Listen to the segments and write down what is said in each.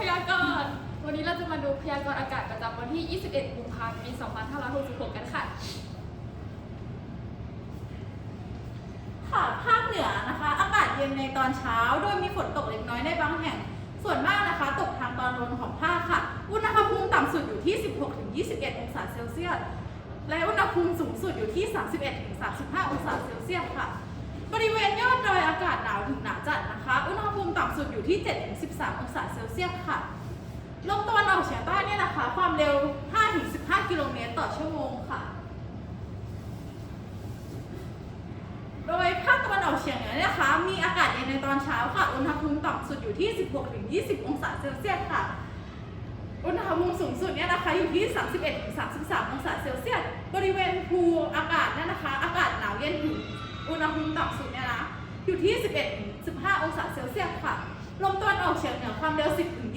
พยากรณ์ วันนี้เราจะมาดูพยากรณ์อากาศประจำวันที่ 21 กุมภาพันธ์ ปี 2566 กันค่ะ ค่ะภาคเหนือนะคะ อากาศเย็นในตอนเช้า โดยมีฝนตกเล็กน้อยในบางแห่ง ส่วนมากนะคะ ตกทางตอนบนของภาคค่ะ อุณหภูมิต่ำสุดอยู่ที่ 16-21 องศาเซลเซียส และอุณหภูมิสูงสุดอยู่ที่ 31-35 องศาเซลเซียสค่ะ บริเวณยอดดอยอากาศหนาวถึงหนาวจัดนะคะ อุณหภูมิ ต่ำสุดอยู่ที่ 7-13 องศาเซลเซียสค่ะ ลมตะวันออกเฉียงใต้เนี่ยนะคะ ความเร็ว 5-15 กิโลเมตรต่อชั่วโมงค่ะ โดยภาคตะวันออกเฉียงเหนือเนี่ยนะคะ มีอากาศเย็นในตอนเช้าค่ะ อุณหภูมิต่ำสุดอยู่ที่ 16-20 องศาเซลเซียสค่ะ อุณหภูมิสูงสุดเนี่ยนะคะอยู่ที่ 31-33 องศาเซลเซียส บริเวณภูอากาศเนี่ยนะคะ อากาศหนาวเย็นถึงอุณหภูมิต่ำสุดเนี่ยนะ อยู่ที่ 11-15 องศาเซลเซียสค่ะ ลมตะวันออกเฉียงเหนือความเร็ว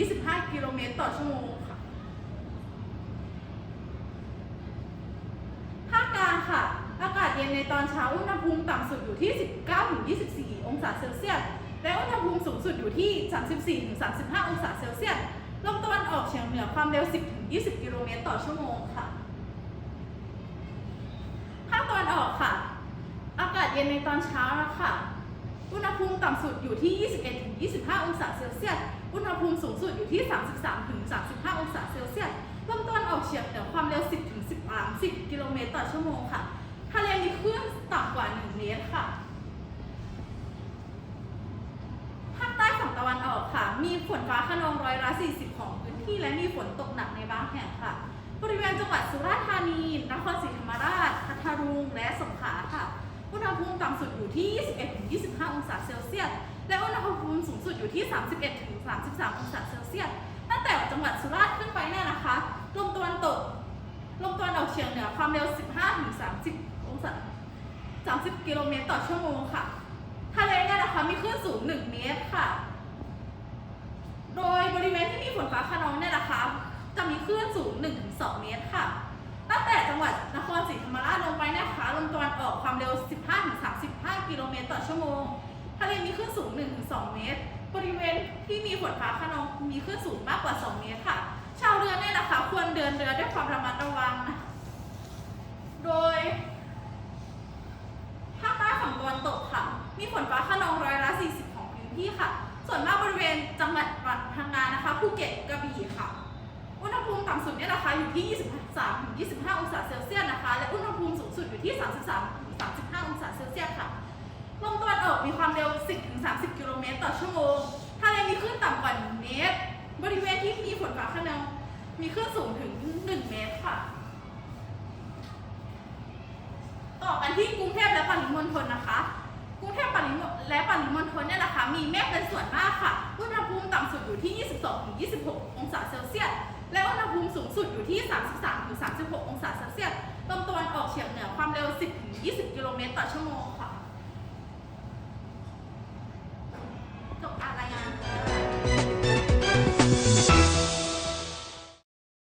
10-25 กิโลเมตรต่อชั่วโมงค่ะ ภาคกลางค่ะ อากาศเย็นในตอนเช้า อุณหภูมิต่ำสุดอยู่ที่ 19-24 องศาเซลเซียส และอุณหภูมิสูงสุดอยู่ที่ 34-35 องศาเซลเซียส ลมตะวันออกเฉียงเหนือความเร็ว 10-20 กิโลเมตรต่อชั่วโมงค่ะ ภาคตะวันออกค่ะ อากาศเย็นในตอนเช้านะคะ อุณหภูมิต่ำสุดอยู่ที่ 21-25 องศาเซลเซียส อุณหภูมิสูงสุดอยู่ที่ 33-35 องศาเซลเซียสลมตะวันออกเฉียงเหนือความเร็ว 10-10 กิโลเมตรต่อชั่วโมงค่ะ ทะเลมีคลื่นต่ำกว่า 1 เมตรค่ะภาคใต้ฝั่งตะวันออกค่ะ มีฝนฟ้าขนองร้อยละ40 ของพื้นที่และมีฝนตกหนักในบางแห่งค่ะ บริเวณจังหวัดสุราษฎร์ธานี นครศรีธรรมราช พัทลุง และสงขลาค่ะ อุ ณหภูมิต่ำสุดอยู่ที่ 21-25 องศาเซลเซียส และอุณหภูมิสูงสุดอยู่ที่ 31-33 องศาเซลเซียส ตั้งแต่จังหวัดสุราษฎร์ขึ้นไปเนี่ยนะคะ ลมตะวันตก ลมตะวันออกเฉียงเหนือความเร็ว 15-30 องศา 30 กิโลเมตรต่อชั่วโมงค่ะ ทะเลเนี่ยนะคะมีคลื่นสูง 1 เมตรค่ะ โดยบริเวณที่มีฝนฟ้าขนองเนี่ยนะคะ จะมีคลื่นสูง 1-2 เมตรค่ะ จังหวัดนครศรีธรรมราชลงไปนะคะลมตะวันออกความเร็ว 15-35 กิโลเมตรต่อชั่วโมง ทะเลมีคลื่นสูง 1-2 เมตร บริเวณที่มีฝนฟ้าขนองมีคลื่นสูงมากกว่า 2 เมตรค่ะ ชาวเรือเนี่ยนะคะควรเดินเรือด้วยความระมัดระวัง โดยภาคใต้ฝั่งตะวันตกค่ะ มีฝนฟ้าขนองร้อยละ40 ของพื้นที่ค่ะ ส่วนมากบริเวณจังหวัดพังงานะคะภูเก็ตกระบี่ค่ะ อุณหภูมิต่ำสุดเนี่ยนะคะอยู่ที่ 23ถึง25 องศาเซลเซียสนะคะ และอุณหภูมิสูงสุดอยู่ที่ 33ถึง35 องศาเซลเซียสค่ะ ลมตะวันออกมีความเร็ว 10ถึง30 กิโลเมตรต่อชั่วโมง ทะเลมีคลื่นต่ำกว่า 1 เมตร บริเวณที่มีฝนฟ้าขนองมีคลื่นสูงถึง 1 เมตรค่ะ ต่อกันที่กรุงเทพและปริมณฑลนะคะกรุงเทพปริมณและปริมณฑลเนี่ยนะคะ มีเมฆเป็นส่วนมากค่ะ อุณหภูมิต่ำสุดอยู่ที่ 22-26 องศาเซลเซียส และอุณหภูมิสูงสุดอยู่ที่ 33-35